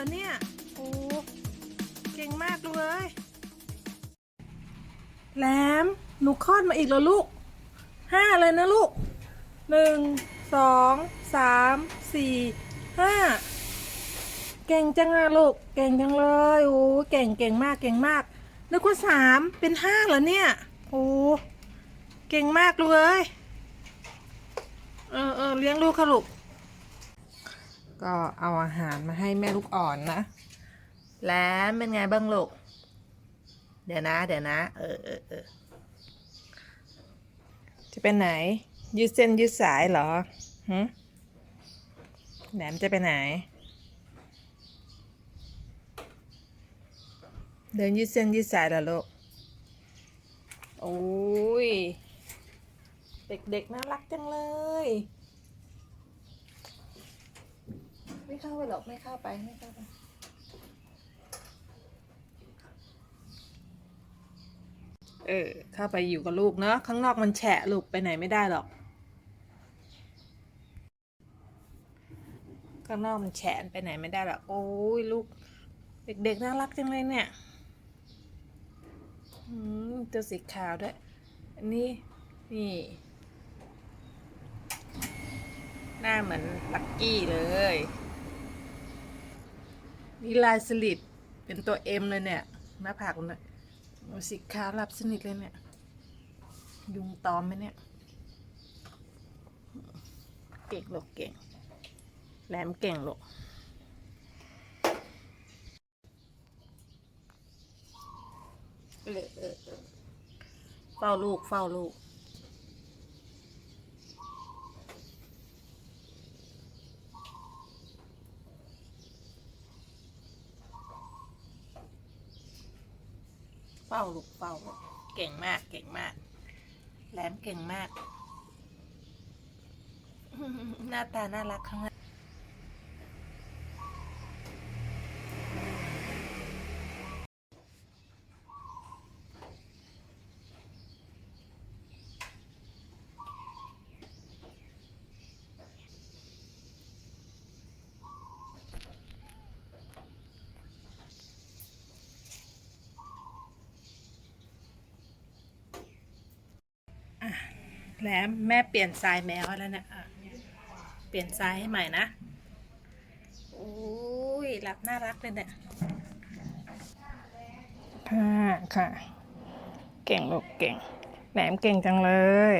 รอเนี่ย โอ้ เก่งมากเลยแหลมหนูคลอดมาอีกแล้วลูกห้าเลยนะลูกหนึ่งสองสามสี่ห้าเก่งจังอะลูก เก่งจังเลยโอ้เก่งเก่งมากเก่งมากนึกว่าสามเป็นห้าเหรอเนี่ยโอ้เก่งมากเลยเออเออเลี้ยงลูกค่ะลูก ก็เอาอาหารมาให้แม่ลูกอ่อนนะ แล้วเป็นไงบ้างลูก เดี๋ยวนะ เดี๋ยวนะ เออเออเออจะไปไหน ยืดเส้นยืดสายเหรอหึแหลมจะไปไหน เดินยืดเส้นยืดสายเหรอลูก โอ้ย เด็กๆน่ารักจังเลย ไม่ เข้าไปหรอกไม่เข้าไปไม่เข้าไปเออเข้าไปอยู่กับลูกเนาะข้างนอกมันแฉะลูกไปไหนไม่ได้หรอก ข้างนอกมันแฉะไปไหนไม่ได้หรอกโอ้ยลูก เด็กๆน่ารักจังเลยเนี่ยอืมตัวสีขาวด้วยอันนี้นี่หน้าเหมือนลักกี้เลย นี่ลายสลิดเป็นตัวเอ็มเลยเนี่ยหน้าผากมันน่ะสีขารับสนิทเลยเนี่ย ยุงตอมไหมเนี่ย เก่งหรอกเก่ง แหลมเก่งหรอกเฝ้าลูกเฝ้าลูก เป้าลูกเป้าเก่งมากเก่งมาก แหลมเก่งมาก หน้าตาน่ารักข้างหน้า แหลมแม่เปลี่ยนทรายแมวให้แล้วนะอะเปลี่ยนทรายให้ใหม่นะโอ้ยรักน่ารักเลยเนี่ยค่ะค่ะ เก่งลูกเก่งแหลมเก่งจังเลย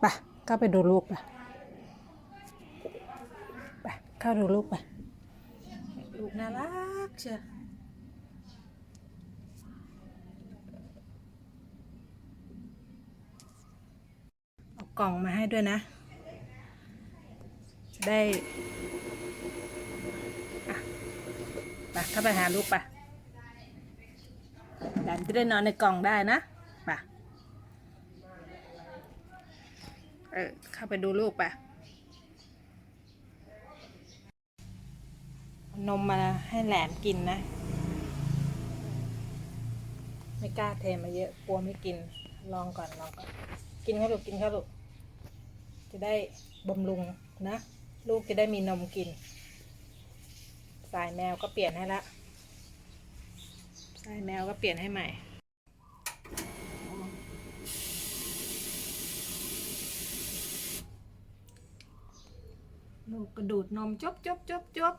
ไปเข้าไปดูลูกไปไปเข้าดูลูกไปลูกน่ารักเชียวเอา กล่องมาให้ด้วยนะ จะได้อะไปเข้าไปหาลูกปแหลมจะได้นอนในกล่องได้นะไปเออเข้าไปดูลูกปเอานมมาให้แหลมกินนะ ไม่กล้าเทมาเยอะกลัวไม่กิน ลองก่อนลองก่อน กินข้าวลูกกินข้าวลูก จะได้บำรุงนะ ลูกจะได้มีนมกิน สายแมวก็เปลี่ยนให้ละสายแมวก็เปลี่ยนให้ใหม่ลูกกระดูดนมจบจบจบจบ